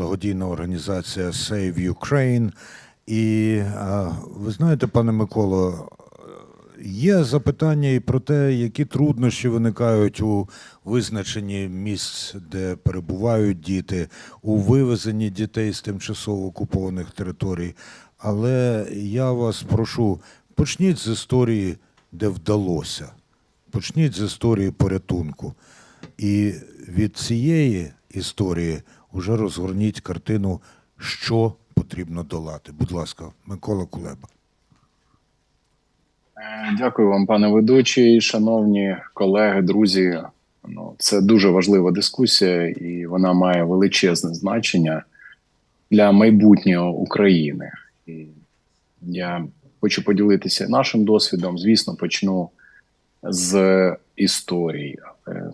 благодійна організація Save Ukraine. І ви знаєте, пане Миколо, є запитання і про те, які труднощі виникають у визначенні місць, де перебувають діти, у вивезенні дітей з тимчасово окупованих територій. Але я вас прошу, почніть з історії, де вдалося. Почніть з історії порятунку. І від цієї історії вже розгорніть картину, що потрібно долати. Будь ласка, Микола Кулеба. Е, Дякую вам, пане ведучий, шановні колеги, друзі. Ну, це дуже важлива дискусія, і вона має величезне значення для майбутнього України. І я хочу поділитися нашим досвідом. Звісно, почну з історії. Е,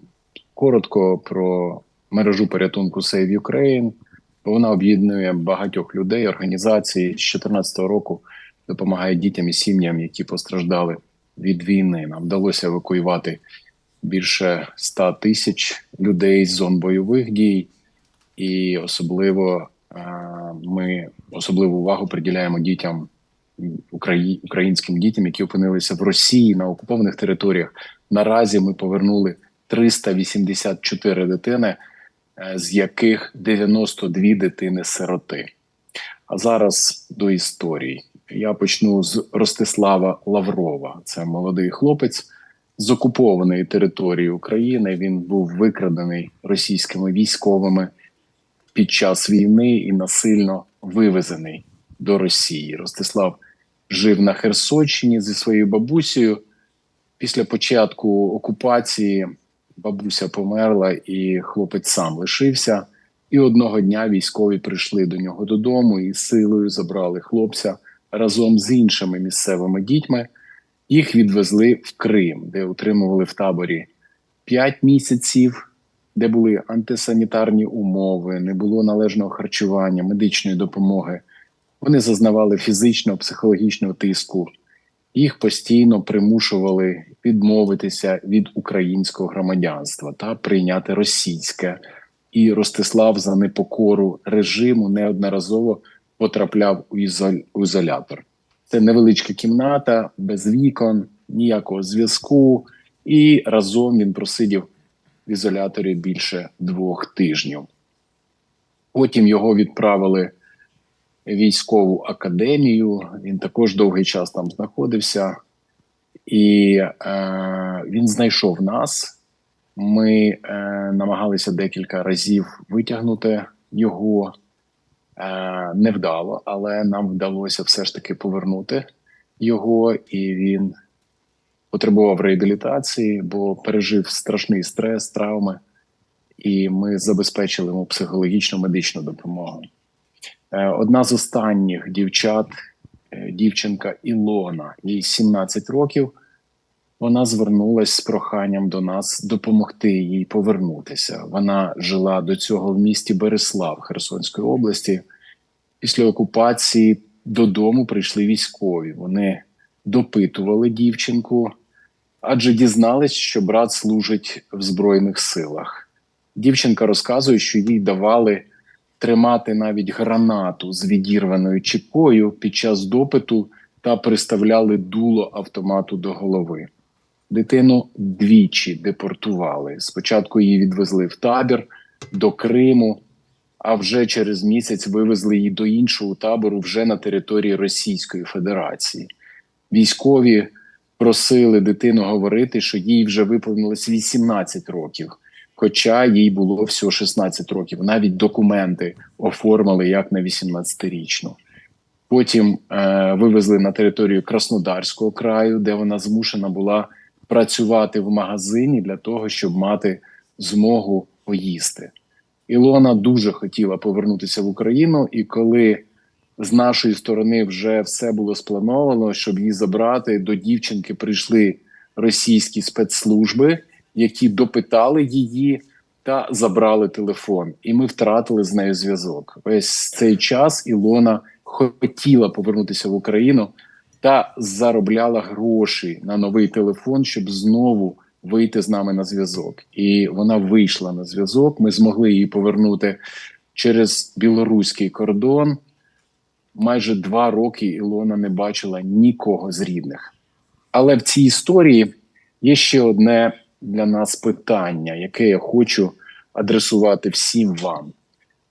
Коротко про мережу порятунку Save Ukraine. Вона об'єднує багатьох людей, організацій з 2014 року допомагає дітям і сім'ям, які постраждали від війни. Нам вдалося евакуювати більше 100 тисяч людей з зон бойових дій, і особливо е, ми особливу увагу приділяємо дітям українським дітям, які опинилися в Росії на окупованих територіях. Наразі ми повернули 384 дитини, з яких 92 дитини сироти. А зараз до історії. Я почну з Ростислава Лаврова. Це молодий хлопець з окупованої території України. Він був викрадений російськими військовими під час війни і насильно вивезений до Росії. Ростислав жив на Херсонщині зі своєю бабусею. Після початку окупації бабуся померла, і хлопець сам лишився. І одного дня військові прийшли до нього додому і силою забрали хлопця разом з іншими місцевими дітьми. Їх відвезли в Крим, де утримували в таборі 5 місяців, де були антисанітарні умови, не було належного харчування, медичної допомоги. Вони зазнавали фізичного, психологічного тиску. Їх постійно примушували відмовитися від українського громадянства та прийняти російське. І Ростислав за непокору режиму неодноразово потрапляв у ізолятор. Це невеличка кімната без вікон, ніякого зв'язку, і разом він просидів в ізоляторі більше двох тижнів. Потім його відправили військову академію. Він також довгий час там знаходився, і е, він знайшов нас. Ми е, намагалися декілька разів витягнути його. Е, невдало, але нам вдалося все ж таки повернути його, і він потребував реабілітації, бо пережив страшний стрес, травми, і ми забезпечили йому психологічну медичну допомогу. Е, Одна з останніх дівчат, е, дівчинка Ілона, їй 17 років. Вона звернулася з проханням до нас допомогти їй повернутися. Вона жила до цього в місті Береслав Херсонської області. Після окупації додому прийшли військові. Вони допитували дівчинку, адже дізнались, що брат служить в Збройних силах. Дівчинка розказує, що їй давали тримати навіть гранату з відірваною чіпою під час допиту та приставляли дуло автомату до голови. Дитину двічі депортували. Спочатку її відвезли в табір до Криму, а вже через місяць вивезли її до іншого табору вже на території Російської Федерації. Військові просили дитину говорити, що їй вже виповнилось 18 років, хоча їй було всього 16 років. Навіть документи оформили як на 18-річну. Потім е, вивезли на територію Краснодарського краю, де вона змушена була працювати в магазині для того, щоб мати змогу поїсти. Ілона дуже хотіла повернутися в Україну, і коли з нашої сторони вже все було сплановано, щоб її забрати, до дівчинки прийшли російські спецслужби, які допитали її та забрали телефон. І ми втратили з нею зв'язок. Весь цей час Ілона хотіла повернутися в Україну та заробляла гроші на новий телефон, щоб знову вийти з нами на зв'язок. І вона вийшла на зв'язок. Ми змогли її повернути через білоруський кордон. Майже два роки Ілона не бачила нікого з рідних. Але в цій історії є ще одне для нас питання, яке я хочу адресувати всім вам.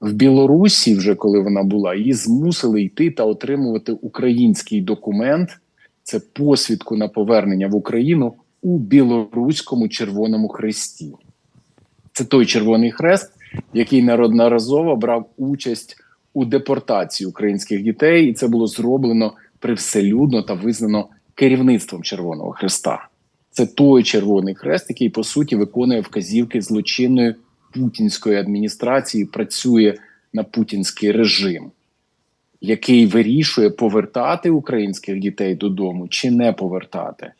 В Білорусі, вже коли вона була, її змусили йти та отримувати український документ. Це посвідку на повернення в Україну у білоруському Червоному Хресті. Це той Червоний Хрест, який неодноразово брав участь у депортації українських дітей, і це було зроблено привселюдно та визнано керівництвом Червоного Хреста. Це той Червоний Хрест, який по суті виконує вказівки злочинної путінської адміністрації, працює на путінський режим, який вирішує повертати українських дітей додому чи не повертати.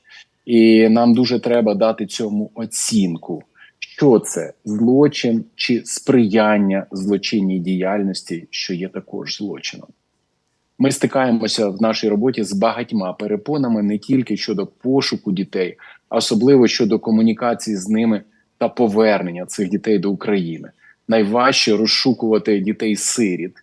І нам дуже треба дати цьому оцінку. Що це злочин чи сприяння злочинній діяльності, що є також злочином? Ми стикаємося в нашій роботі з багатьма перепонами не тільки щодо пошуку дітей, особливо щодо комунікації з ними та повернення цих дітей до України. Найважче розшукувати дітей-сиріт,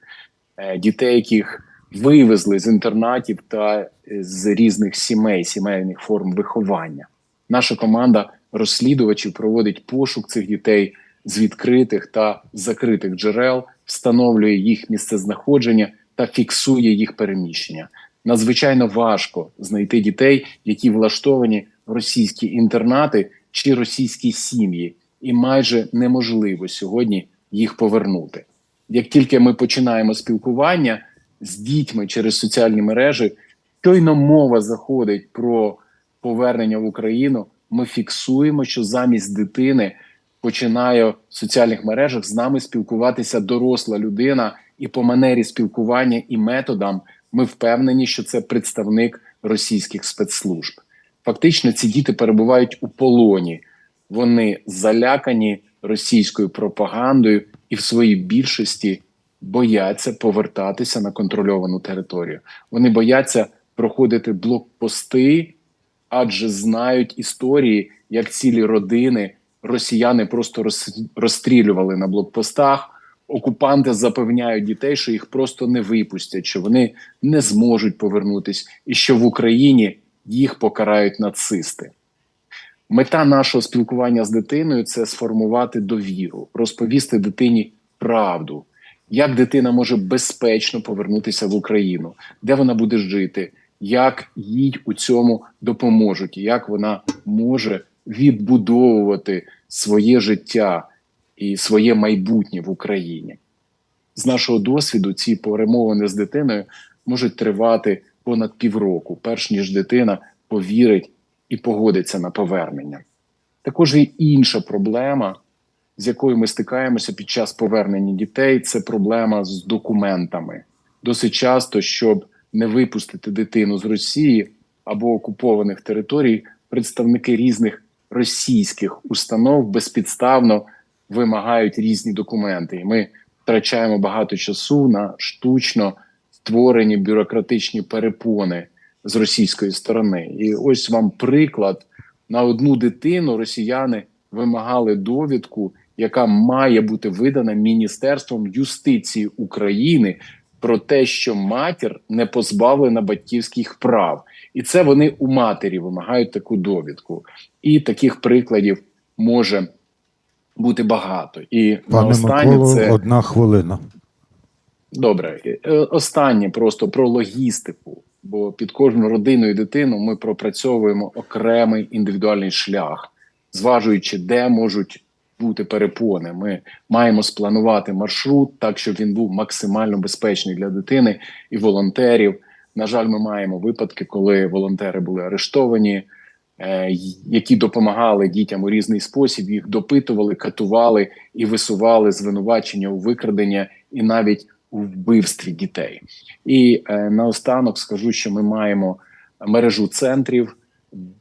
е, дітей, яких вивезли з інтернатів та е, з різних сімей, сімейних форм виховання. Наша команда розслідувачів проводить пошук цих дітей з відкритих та закритих джерел, встановлює їх місцезнаходження та фіксує їх переміщення. Надзвичайно важко знайти дітей, які влаштовані російські інтернати чи російські сім'ї, і майже неможливо сьогодні їх повернути. Як тільки ми починаємо спілкування з дітьми через соціальні мережі, щойно мова заходить про повернення в Україну, ми фіксуємо, що замість дитини починає в соціальних мережах з нами спілкуватися доросла людина, і по манері спілкування і методам ми впевнені, що це представник російських спецслужб. Фактично, ці діти перебувають у полоні, вони залякані російською пропагандою і в своїй більшості бояться повертатися на контрольовану територію. Вони бояться проходити блокпости, адже знають історії, як цілі родини росіяни просто розстрілювали на блокпостах. Окупанти запевняють дітей, що їх просто не випустять, що вони не зможуть повернутись, і що в Україні їх покарають нацисти. Мета нашого спілкування з дитиною це сформувати довіру, розповісти дитині правду, як дитина може безпечно повернутися в Україну, де вона буде жити, як їй у цьому допоможуть, як вона може відбудовувати своє життя і своє майбутнє в Україні. З нашого досвіду ці перемовини з дитиною можуть тривати понад півроку, перш ніж дитина повірить і погодиться на повернення. Також є інша проблема, з якою ми стикаємося під час повернення дітей. Це проблема з документами. Досить часто, щоб не випустити дитину з Росії або окупованих територій, представники різних російських установ безпідставно вимагають різні документи. І ми втрачаємо багато часу на штучно створені бюрократичні перепони з російської сторони. І ось вам приклад на одну дитину росіяни вимагали довідку, яка має бути видана Міністерством юстиції України про те, що матір не позбавлена батьківських прав, і це вони у матері вимагають таку довідку. І таких прикладів може бути багато. І Пане останнє Миколо, це одна хвилина. Добре, Е, останнє просто про логістику. Бо під кожну родину і дитину ми пропрацьовуємо окремий індивідуальний шлях, зважуючи, де можуть бути перепони. Ми маємо спланувати маршрут так, щоб він був максимально безпечний для дитини і волонтерів. На жаль, ми маємо випадки, коли волонтери були арештовані, е, які допомагали дітям у різний спосіб, їх допитували, катували і висували звинувачення у викрадення і навіть у вбивстві дітей. І е, наостанок скажу, що ми маємо мережу центрів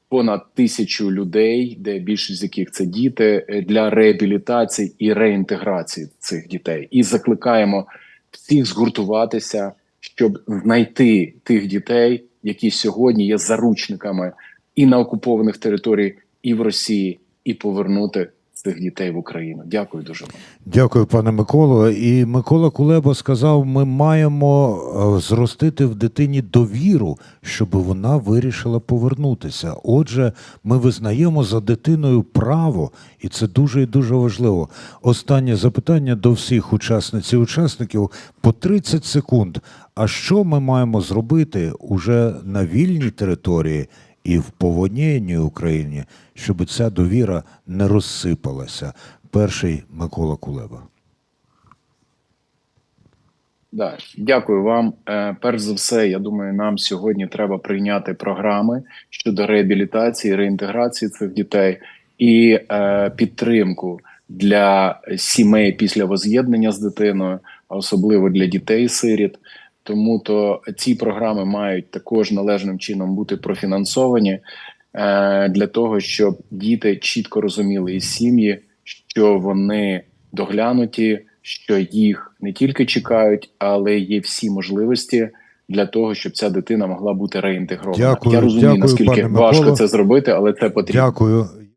понад тисячу людей, де більшість з яких це діти е, для реабілітації і реінтеграції цих дітей. І закликаємо всіх згуртуватися, щоб знайти тих дітей, які сьогодні є заручниками і на окупованих територіях, і в Росії, і повернути цих дітей в Україну. Дякую дуже вам. Дякую, пане Миколо. І Микола Кулеба сказав: ми маємо е, зростити в дитині довіру, щоб вона вирішила повернутися. Отже, ми визнаємо за дитиною право, і це дуже і дуже важливо. Останнє запитання до всіх учасниць і учасників по 30 секунд. А що ми маємо зробити уже на вільній території і в поводнєній Україні, щоб ця довіра не розсипалася? Перший Микола Кулеба. Да, дякую вам. Е, перш за все, я думаю, нам сьогодні треба прийняти програми щодо реабілітації, реінтеграції цих дітей і е, підтримку для сімей після воз'єднання з дитиною, особливо для дітей-сиріт. Тому то ці програми мають також належним чином бути профінансовані е, для того, щоб діти чітко розуміли і сім'ї, що вони доглянуті, що їх не тільки чекають, але є всі можливості для того, щоб ця дитина могла бути реінтегрована. Дякую, Я розумію, дякую, наскільки важко Миколо. це зробити, але це потрібно. Дякую.